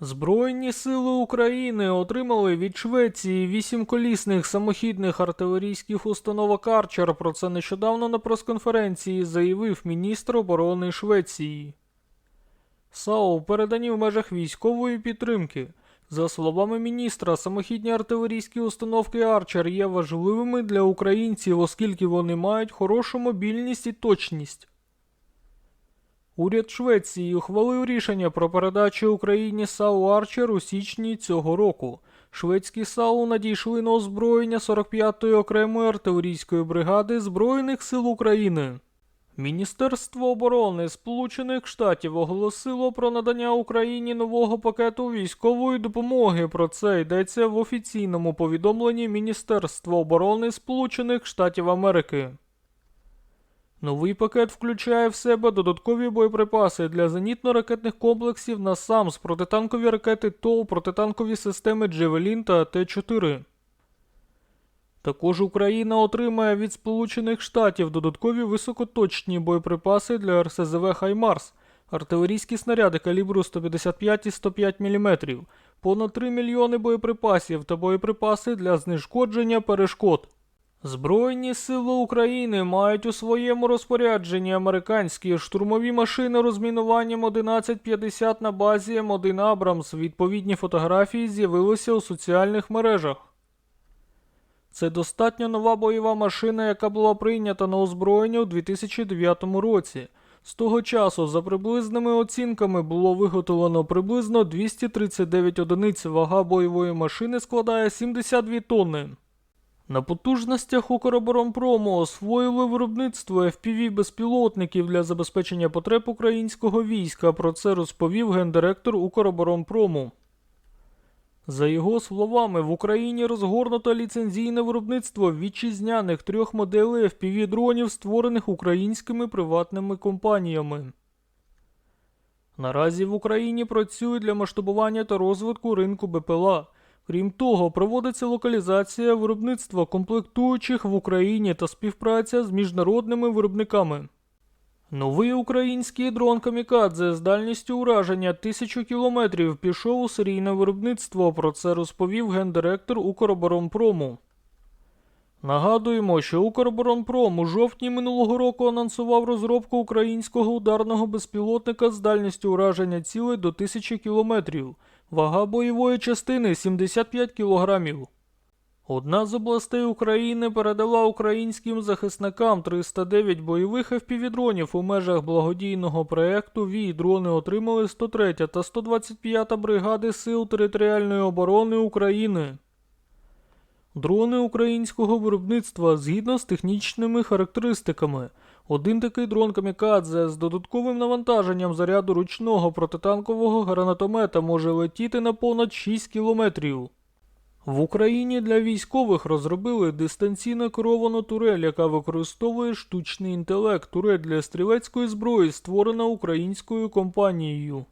Збройні сили України отримали від Швеції вісім колісних самохідних артилерійських установок Арчер. Про це нещодавно на прес-конференції заявив міністр оборони Швеції. САУ передані в межах військової підтримки. За словами міністра, самохідні артилерійські установки Арчер є важливими для українців, оскільки вони мають хорошу мобільність і точність. Уряд Швеції ухвалив рішення про передачу Україні САУ Арчер у січні цього року. Шведські САУ надійшли на озброєння 45-ї окремої артилерійської бригади Збройних сил України. Міністерство оборони Сполучених Штатів оголосило про надання Україні нового пакету військової допомоги. Про це йдеться в офіційному повідомленні Міністерства оборони Сполучених Штатів Америки. Новий пакет включає в себе додаткові боєприпаси для зенітно-ракетних комплексів НАСАМС, протитанкові ракети ТОУ, протитанкові системи Джевелін та Т-4. Також Україна отримає від Сполучених Штатів додаткові високоточні боєприпаси для РСЗВ Хаймарс, артилерійські снаряди калібру 155 і 105 мм, понад 3 мільйони боєприпасів та боєприпаси для знешкодження перешкод. Збройні сили України мають у своєму розпорядженні американські штурмові машини розмінуванням 1150 на базі М1 Абрамс. Відповідні фотографії з'явилися у соціальних мережах. Це достатньо нова бойова машина, яка була прийнята на озброєння у 2009 році. З того часу, за приблизними оцінками, було виготовлено приблизно 239 одиниць. Вага бойової машини складає 72 тонни. На потужностях Укроборонпрому освоїли виробництво FPV безпілотників для забезпечення потреб українського війська. Про це розповів гендиректор Укроборонпрому. За його словами, в Україні розгорнуто ліцензійне виробництво вітчизняних трьох моделей FPV дронів, створених українськими приватними компаніями. Наразі в Україні працюють для масштабування та розвитку ринку БПЛА. Крім того, проводиться локалізація виробництва комплектуючих в Україні та співпраця з міжнародними виробниками. Новий український дрон Камікадзе з дальністю ураження 1000 кілометрів пішов у серійне виробництво. Про це розповів гендиректор Укроборонпрому. Нагадуємо, що Укроборонпром у жовтні минулого року анонсував розробку українського ударного безпілотника з дальністю ураження цілей до 1000 кілометрів. Вага бойової частини 75 кілограмів. Одна з областей України передала українським захисникам 309 бойових FPV-дронів у межах благодійного проекту Вій дрони отримали 103 та 125 бригади Сил територіальної оборони України. Дрони українського виробництва згідно з технічними характеристиками. Один такий дрон Камікадзе з додатковим навантаженням заряду ручного протитанкового гранатомета може летіти на понад 6 кілометрів. В Україні для військових розробили дистанційно керовану турель, яка використовує штучний інтелект. Турель для стрілецької зброї створена українською компанією.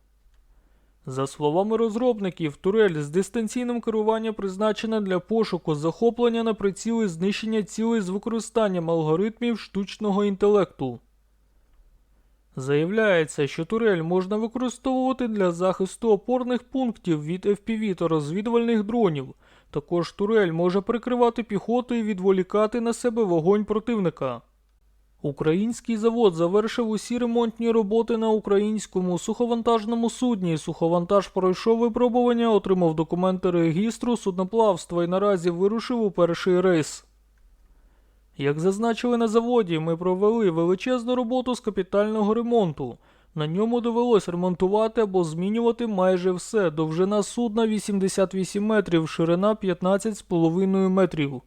За словами розробників, турель з дистанційним керуванням призначена для пошуку, захоплення на приціли знищення цілей з використанням алгоритмів штучного інтелекту. Заявляється, що турель можна використовувати для захисту опорних пунктів від FPV та розвідувальних дронів. Також турель може прикривати піхоту і відволікати на себе вогонь противника. Український завод завершив усі ремонтні роботи на українському суховантажному судні. Суховантаж пройшов випробування, отримав документи регістру судноплавства і наразі вирушив у перший рейс. Як зазначили на заводі, ми провели величезну роботу з капітального ремонту. На ньому довелось ремонтувати або змінювати майже все. Довжина судна 88 метрів, ширина 15,5 метрів.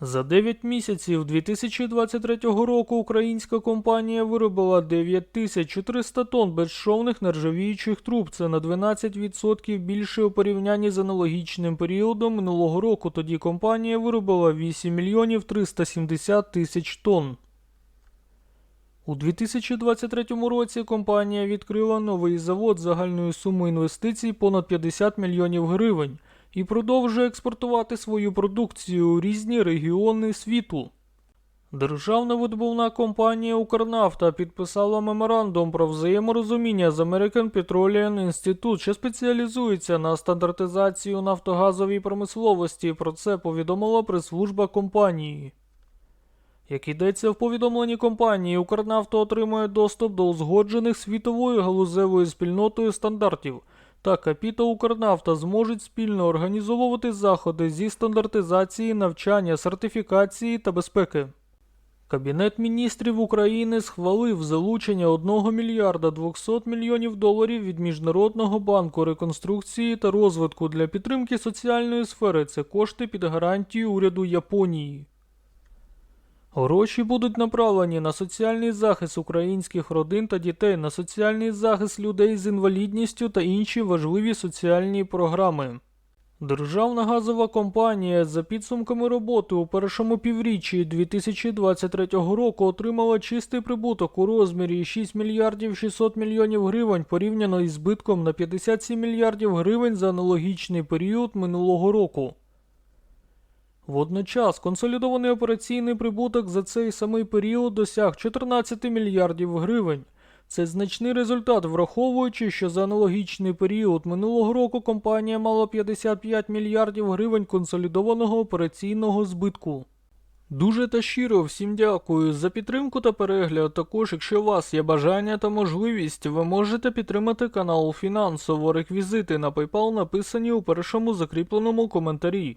За 9 місяців 2023 року українська компанія виробила 9400 тонн безшовних нержавіючих труб. Це на 12% більше у порівнянні з аналогічним періодом минулого року. Тоді компанія виробила 8 мільйонів 370 тисяч тонн. У 2023 році компанія відкрила новий завод загальною сумою інвестицій понад 50 мільйонів гривень і продовжує експортувати свою продукцію у різні регіони світу. Державна видобувна компанія Укрнафта підписала меморандум про взаєморозуміння з American Petroleum Institute, що спеціалізується на стандартизацію нафтогазовій промисловості. Про це повідомила прес-служба компанії. Як йдеться в повідомленні компанії, Укрнафта отримує доступ до узгоджених світовою галузевою спільнотою стандартів. Та КАПІ та Укрнафта зможуть спільно організовувати заходи зі стандартизації, навчання, сертифікації та безпеки. Кабінет міністрів України схвалив залучення 1 мільярда 200 мільйонів доларів від Міжнародного банку реконструкції та розвитку для підтримки соціальної сфери. Це кошти під гарантію уряду Японії. Гроші будуть направлені на соціальний захист українських родин та дітей, на соціальний захист людей з інвалідністю та інші важливі соціальні програми. Державна газова компанія за підсумками роботи у першому півріччі 2023 року отримала чистий прибуток у розмірі 6 мільярдів 600 мільйонів гривень порівняно із збитком на 57 мільярдів гривень за аналогічний період минулого року. Водночас консолідований операційний прибуток за цей самий період досяг 14 мільярдів гривень. Це значний результат, враховуючи, що за аналогічний період минулого року компанія мала 55 мільярдів гривень консолідованого операційного збитку. Дуже та щиро всім дякую за підтримку та перегляд. Також, якщо у вас є бажання та можливість, ви можете підтримати канал фінансово. Реквізити на PayPal написані у першому закріпленому коментарі.